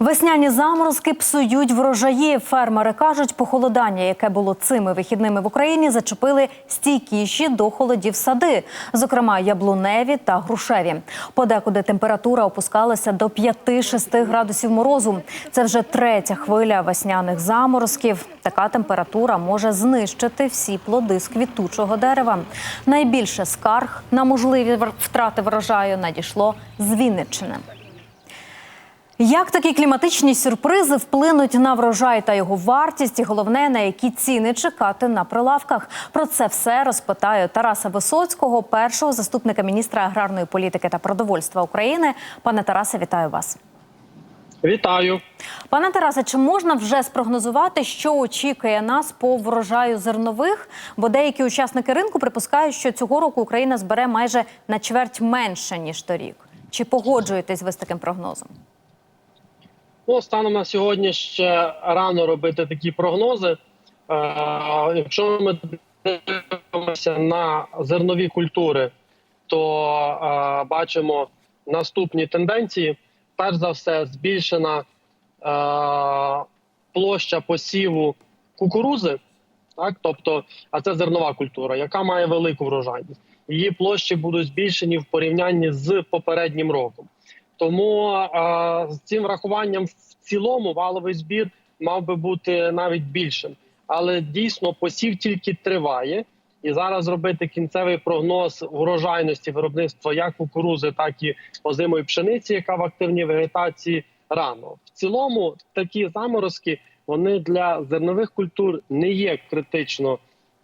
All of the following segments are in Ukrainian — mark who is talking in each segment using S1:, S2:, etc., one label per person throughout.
S1: Весняні заморозки псують врожаї. Фермери кажуть, похолодання, яке було цими вихідними в Україні, зачепили стійкіші до холодів сади, зокрема яблуневі та грушеві. Подекуди температура опускалася до 5-6 градусів морозу. Це вже третя хвиля весняних заморозків. Така температура може знищити всі плоди з квітучого дерева. Найбільше скарг на можливі втрати врожаю надійшло з Вінниччини. Як такі кліматичні сюрпризи вплинуть на врожай та його вартість, і головне, на які ціни чекати на прилавках? Про це все розпитаю Тараса Висоцького, першого заступника міністра аграрної політики та продовольства України. Пане Тарасе, вітаю вас.
S2: Вітаю.
S1: Пане Тарасе, чи можна вже спрогнозувати, що очікує нас по врожаю зернових? Бо деякі учасники ринку припускають, що цього року Україна збере майже на чверть менше ніж торік. Чи погоджуєтесь ви з таким прогнозом?
S2: Ну, станом на сьогодні ще рано робити такі прогнози. Е, якщо ми дивимося на зернові культури, то е, бачимо наступні тенденції. Перш за все, збільшена е, площа посіву кукурузи, так тобто, а це зернова культура, яка має велику врожайність. Її площі будуть збільшені в порівнянні з попереднім роком. Тому е, з цим врахуванням в цілому валовий збір мав би бути навіть більшим. Але дійсно посів тільки триває, і зараз зробити кінцевий прогноз врожайності виробництва як кукурузи, так і озимої пшениці, яка в активній вегетації рано. В цілому такі заморозки вони для зернових культур не є критично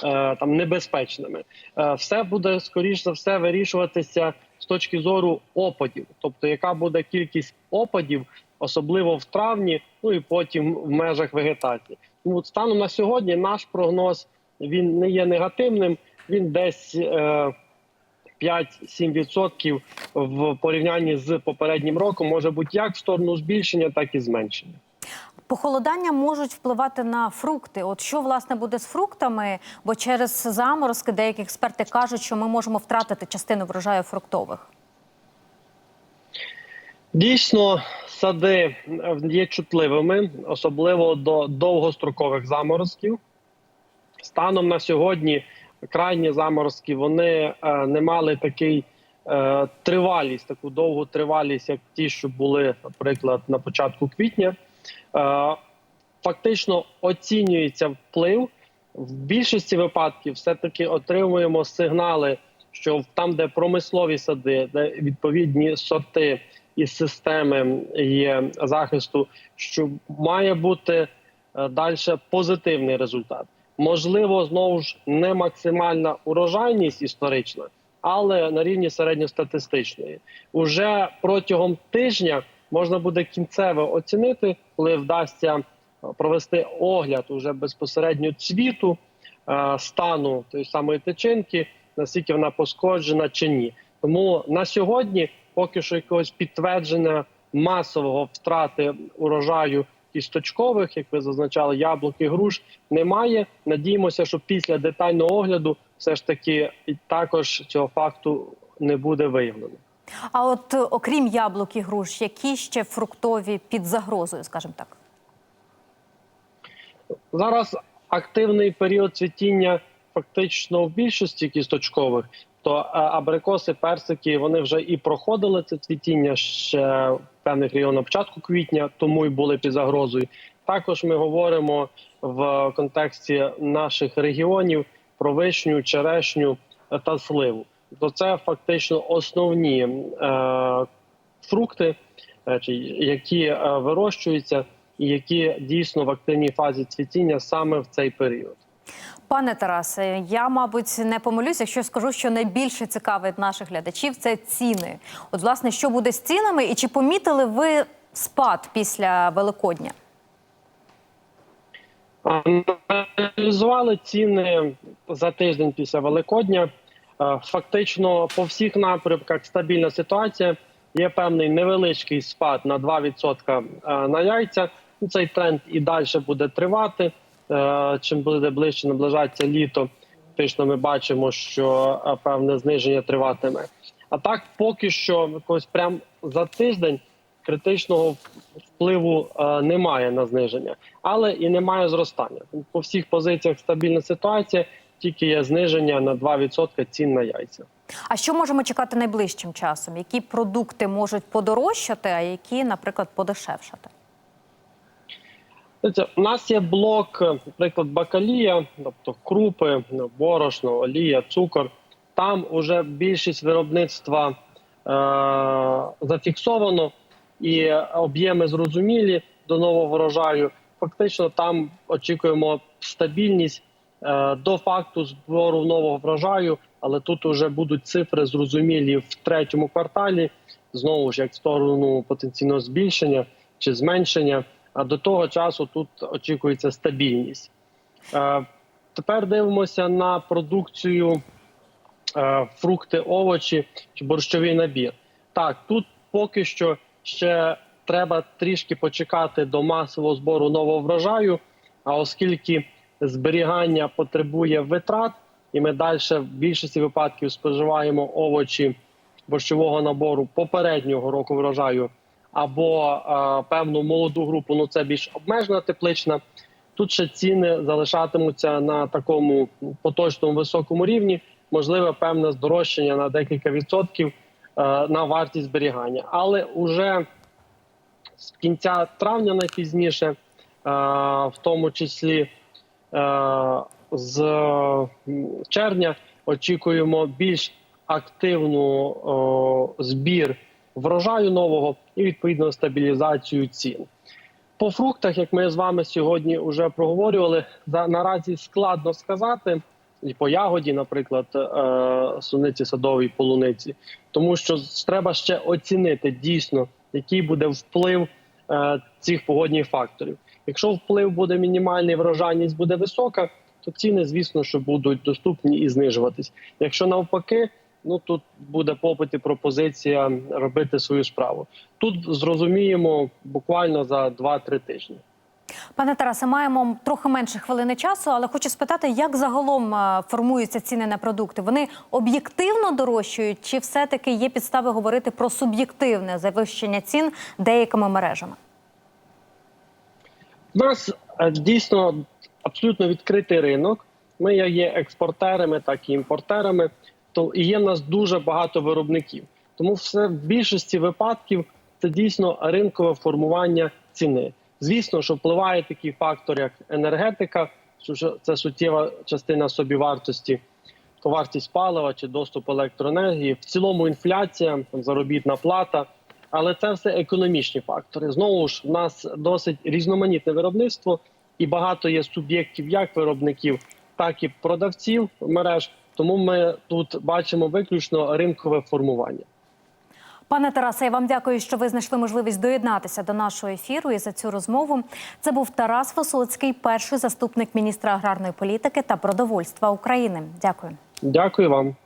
S2: е, там небезпечними. Е, все буде скоріш за все вирішуватися з точки зору опадів, тобто яка буде кількість опадів, особливо в травні, ну і потім в межах вегетації. Тому станом на сьогодні наш прогноз він не є негативним. Він десь е, 5-7% в порівнянні з попереднім роком може бути як в сторону збільшення, так і зменшення.
S1: Похолодання можуть впливати на фрукти. От що власне буде з фруктами? Бо через заморозки деякі експерти кажуть, що ми можемо втратити частину врожаю фруктових.
S2: Дійсно, сади е, є чутливими, особливо до довгострокових заморозків. Станом на сьогодні крайні заморозки вони е, не мали такий е, тривалість, таку довгу тривалість, як ті, що були, наприклад, на початку квітня. Е, фактично оцінюється вплив. В більшості випадків все-таки отримуємо сигнали, що там, де промислові сади, де відповідні сорти і системи є захисту, що має бути далі позитивний результат. Можливо, знову ж не максимальна урожайність історична, але на рівні середньостатистичної. Уже протягом тижня можна буде кінцево оцінити, коли вдасться провести огляд уже безпосередньо цвіту е, стану тої самої тичинки, наскільки вона пошкоджена чи ні. Тому на сьогодні поки що якогось підтвердження масового втрати урожаю кісточкових, як ви зазначали, яблук і груш немає. Надіємося, що після детального огляду все ж таки також цього факту не буде виявлено.
S1: А от е, окрім яблук і груш, які ще фруктові під загрозою, скажімо так?
S2: Зараз активний період цвітіння фактично в більшості кісточкових. То е, абрикоси, персики вони вже і проходили це цвітіння ще в певних регіонах початку квітня, тому й були під загрозою. Також ми говоримо в контексті наших регіонів про вишню, черешню та сливу. То це фактично основні е, фрукти, е, чи- які е, вирощуються і які дійсно в активній фазі цвітіння саме в цей період.
S1: Пане Тарасе, я, мабуть, не помилюсь, якщо скажу, що найбільше цікавить наших глядачів це ціни. От, власне, що буде з цінами, і чи помітили ви спад після Великодня?
S2: Аналізували ціни за тиждень після Великодня. Е, Фактично по всіх напрямках стабільна ситуація. Є певний невеличкий спад на 2% е, на яйця. Ну, Цей тренд і далі буде тривати. Е, Чим буде ближче наближатися літо, фактично ми бачимо, що певне зниження триватиме. А так, поки що, якось прям за тиждень критичного впливу немає на зниження, але і немає зростання. По всіх позиціях стабільна ситуація, тільки є зниження на 2% цін на яйця.
S1: А що можемо чекати найближчим часом? Які продукти можуть подорожчати, а які, наприклад, подешевшати?
S2: У нас є блок, наприклад, бакалія, тобто крупи, борошно, олія, цукор. Там вже більшість виробництва е- зафіксовано і об'єми зрозумілі до нового врожаю. Фактично, там очікуємо стабільність до факту збору нового врожаю, але тут вже будуть цифри зрозумілі в третьому кварталі. Знову ж як в сторону потенційного збільшення чи зменшення. А до того часу тут очікується стабільність. Е, тепер дивимося на продукцію е, фрукти, овочі чи борщовий набір. Так, тут поки що ще треба трішки почекати до масового збору нового врожаю. А оскільки зберігання потребує витрат, і ми далі в більшості випадків споживаємо овочі борщового набору попереднього року врожаю або е, певну молоду групу, ну це більш обмежена теплична. Тут ще ціни залишатимуться на такому поточному високому рівні. Можливе певне здорожчання на декілька відсотків е, на вартість зберігання. Але уже з кінця травня найпізніше, е, в тому числі з червня, очікуємо більш активну збір врожаю нового і відповідно стабілізацію цін. По фруктах, як ми з вами сьогодні вже проговорювали, наразі складно сказати. І по ягоді, наприклад, е, суниці садовій полуниці, тому що треба ще оцінити дійсно, який буде вплив е, цих погодних факторів. Якщо вплив буде мінімальний, врожайність буде висока, то ціни, звісно, що будуть доступні і знижуватись. Якщо навпаки, ну тут буде попит і пропозиція робити свою справу. Тут зрозуміємо буквально за 2-3 тижні.
S1: Пане Тарасе, маємо трохи менше хвилини часу, але хочу спитати, як загалом е, формуються ціни на продукти? Вони об'єктивно дорожчають, чи все-таки є підстави говорити про суб'єктивне завищення цін деякими мережами?
S2: У нас е, дійсно абсолютно відкритий ринок. Ми є експортерами, так і імпортерами. То і є в нас дуже багато виробників. Тому все в більшості випадків це дійсно ринкове формування ціни. Звісно, що впливає такий фактор, як енергетика, що це суттєва частина собівартості, то вартість палива чи доступ електроенергії. В цілому інфляція, заробітна плата. Але це все економічні фактори. Знову ж в нас досить різноманітне виробництво, і багато є суб'єктів, як виробників, так і продавців мереж. Тому ми тут бачимо виключно ринкове формування.
S1: Пане Тарасе, я вам дякую, що ви знайшли можливість доєднатися до нашого ефіру і за цю розмову. Це був Тарас Висоцький, перший заступник міністра аграрної політики та продовольства України. Дякую.
S2: Дякую вам.